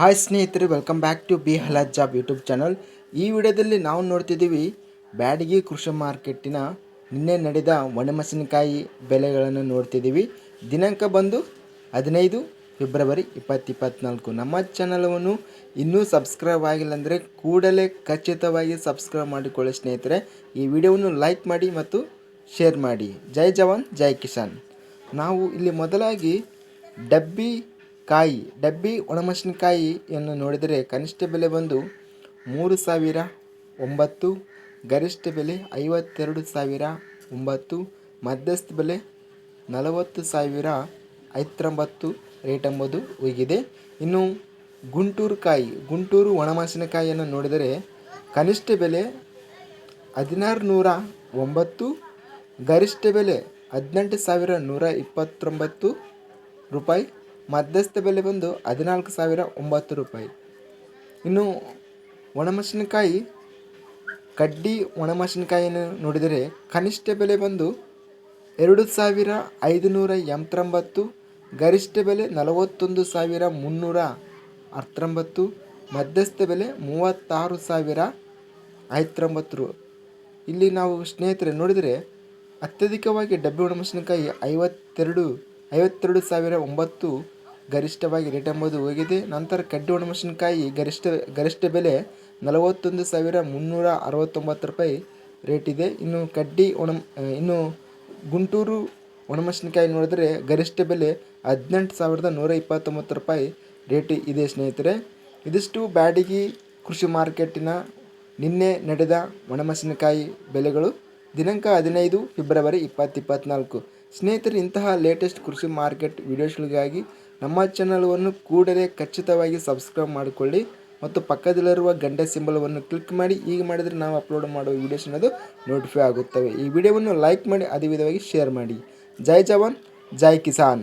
Hi ಸ್ನೇಹಿತರೆ welcome back to B ಹಲಾಜ್ job YouTube channel ಈ ವಿಡಿಯೋದಲ್ಲಿ ನಾವು ನೋಡ್ತಿದ್ದೀವಿ, ಬ್ಯಾಡಗಿ ಕೃಷಿ ಮಾರ್ಕೆಟಿನ ನಿನ್ನೆ ನಡೆದ ಒಣಮೆಣಸಿನಕಾಯಿ ಬೆಲೆಗಳನ್ನು ನೋಡ್ತಿದ್ದೀವಿ. ದಿನಾಂಕ ಬಂದು ಹದಿನೈದು ಫೆಬ್ರವರಿ ಇಪ್ಪತ್ತಿಪ್ಪತ್ನಾಲ್ಕು. ನಮ್ಮ ಚಾನಲವನ್ನು ಇನ್ನೂ ಸಬ್ಸ್ಕ್ರೈಬ್ ಆಗಿಲ್ಲ ಅಂದರೆ ಕೂಡಲೇ ಖಚಿತವಾಗಿ ಸಬ್ಸ್ಕ್ರೈಬ್ ಮಾಡಿಕೊಳ್ಳಿ ಸ್ನೇಹಿತರೆ. ಈ ವಿಡಿಯೋವನ್ನು ಲೈಕ್ ಮಾಡಿ ಮತ್ತು ಶೇರ್ ಮಾಡಿ. ಜೈ ಜವಾನ್, ಜೈ ಕಿಸಾನ್. ನಾವು ಇಲ್ಲಿ ಮೊದಲಾಗಿ ಡಬ್ಬಿ ಕಾಯಿ, ಡಬ್ಬಿ ಒಣಮೆಣಸಿನಕಾಯಿಯನ್ನು ನೋಡಿದರೆ ಕನಿಷ್ಠ ಬೆಲೆ ಬಂದು ಮೂರು ಸಾವಿರ ಒಂಬತ್ತು, ಗರಿಷ್ಠ ಬೆಲೆ ಐವತ್ತೆರಡು ಸಾವಿರ ಒಂಬತ್ತು, ಮಧ್ಯಸ್ಥ ಬೆಲೆ ನಲವತ್ತು ಸಾವಿರ ಐವತ್ತೊಂಬತ್ತು ರೇಟ್ ಎಂಬುದು ಹೋಗಿದೆ ಇನ್ನು ಗುಂಟೂರು ಕಾಯಿ, ಗುಂಟೂರು ಒಣಮೆಣಸಿನಕಾಯಿಯನ್ನು ನೋಡಿದರೆ ಕನಿಷ್ಠ ಬೆಲೆ ಹದಿನಾರು ನೂರ ಒಂಬತ್ತು, ಗರಿಷ್ಠ ಬೆಲೆ ಹದಿನೆಂಟು ಸಾವಿರ ನೂರ ಇಪ್ಪತ್ತೊಂಬತ್ತು ರೂಪಾಯಿ ಮಧ್ಯಸ್ಥ ಬೆಲೆ ಬಂದು ಹದಿನಾಲ್ಕು ಸಾವಿರ ಒಂಬತ್ತು ರೂಪಾಯಿ. ಇನ್ನು ಒಣಮೆಣಸಿನಕಾಯಿ, ಕಡ್ಡಿ ಒಣಮೆಣಸಿನಕಾಯಿಯನ್ನು ನೋಡಿದರೆ ಕನಿಷ್ಠ ಬೆಲೆ ಬಂದು ಎರಡು ಸಾವಿರ ಐದುನೂರ ಎಂಬತ್ತೊಂಬತ್ತು, ಗರಿಷ್ಠ ಬೆಲೆ ನಲವತ್ತೊಂದು ಸಾವಿರ ಮುನ್ನೂರ ಹತ್ತೊಂಬತ್ತು ಮಧ್ಯಸ್ಥ ಬೆಲೆ ಮೂವತ್ತಾರು ಸಾವಿರ ಐವತ್ತೊಂಬತ್ತು ರು. ಇಲ್ಲಿ ನಾವು ಸ್ನೇಹಿತರೆ ನೋಡಿದರೆ ಅತ್ಯಧಿಕವಾಗಿ ಡಬ್ಬಿ ಒಣಮೆಣಸಿನಕಾಯಿ ಐವತ್ತೆರಡು ಐವತ್ತೆರಡು ಸಾವಿರ ಒಂಬತ್ತು ಗರಿಷ್ಠವಾಗಿ ರೇಟ್ ಎಂಬುದು ಹೋಗಿದೆ. ನಂತರ ಕಡ್ಡಿ ಒಣಮೆಣಸಿನಕಾಯಿ ಗರಿಷ್ಠ ಗರಿಷ್ಠ ಬೆಲೆ ನಲವತ್ತೊಂದು ಸಾವಿರ ಮುನ್ನೂರ ಅರವತ್ತೊಂಬತ್ತು ರೂಪಾಯಿ ರೇಟ್ ಇದೆ. ಇನ್ನು ಕಡ್ಡಿ ಒಣ, ಇನ್ನು ಗುಂಟೂರು ಒಣಮೆಣಸಿನಕಾಯಿ ನೋಡಿದ್ರೆ ಗರಿಷ್ಠ ಬೆಲೆ ಹದಿನೆಂಟು ಸಾವಿರದ ನೂರ ಇಪ್ಪತ್ತೊಂಬತ್ತು ರೂಪಾಯಿ ರೇಟ್ ಇದೆ ಸ್ನೇಹಿತರೆ. ಇದಿಷ್ಟು ಬ್ಯಾಡಗಿ ಕೃಷಿ ಮಾರ್ಕೆಟಿನ ನಿನ್ನೆ ನಡೆದ ಒಣಮೆಣಸಿನಕಾಯಿ ಬೆಲೆಗಳು. ದಿನಾಂಕ ಹದಿನೈದು ಫೆಬ್ರವರಿ ಇಪ್ಪತ್ತು ಇಪ್ಪತ್ತ್ನಾಲ್ಕು ಸ್ನೇಹಿತರೆ, ಇಂತಹ ಲೇಟೆಸ್ಟ್ ಕೃಷಿ ಮಾರ್ಕೆಟ್ ವಿಡಿಯೋಸ್ಗಳಿಗಾಗಿ ನಮ್ಮ ಚಾನಲ್ವನ್ನು ಕೂಡಲೇ ಖಚಿತವಾಗಿ ಸಬ್ಸ್ಕ್ರೈಬ್ ಮಾಡಿಕೊಳ್ಳಿ ಮತ್ತು ಪಕ್ಕದಲ್ಲಿರುವ ಗಂಟೆ ಸಿಂಬಲವನ್ನು ಕ್ಲಿಕ್ ಮಾಡಿ. ಈಗ ಮಾಡಿದರೆ ನಾವು ಅಪ್ಲೋಡ್ ಮಾಡುವ ವಿಡಿಯೋಸ್ ಅನ್ನೋದು ನೋಟಿಫೈ ಆಗುತ್ತವೆ. ಈ ವಿಡಿಯೋವನ್ನು ಲೈಕ್ ಮಾಡಿ, ಅದೇ ವಿಧವಾಗಿ ಶೇರ್ ಮಾಡಿ. ಜೈ ಜವಾನ್, ಜೈ ಕಿಸಾನ್.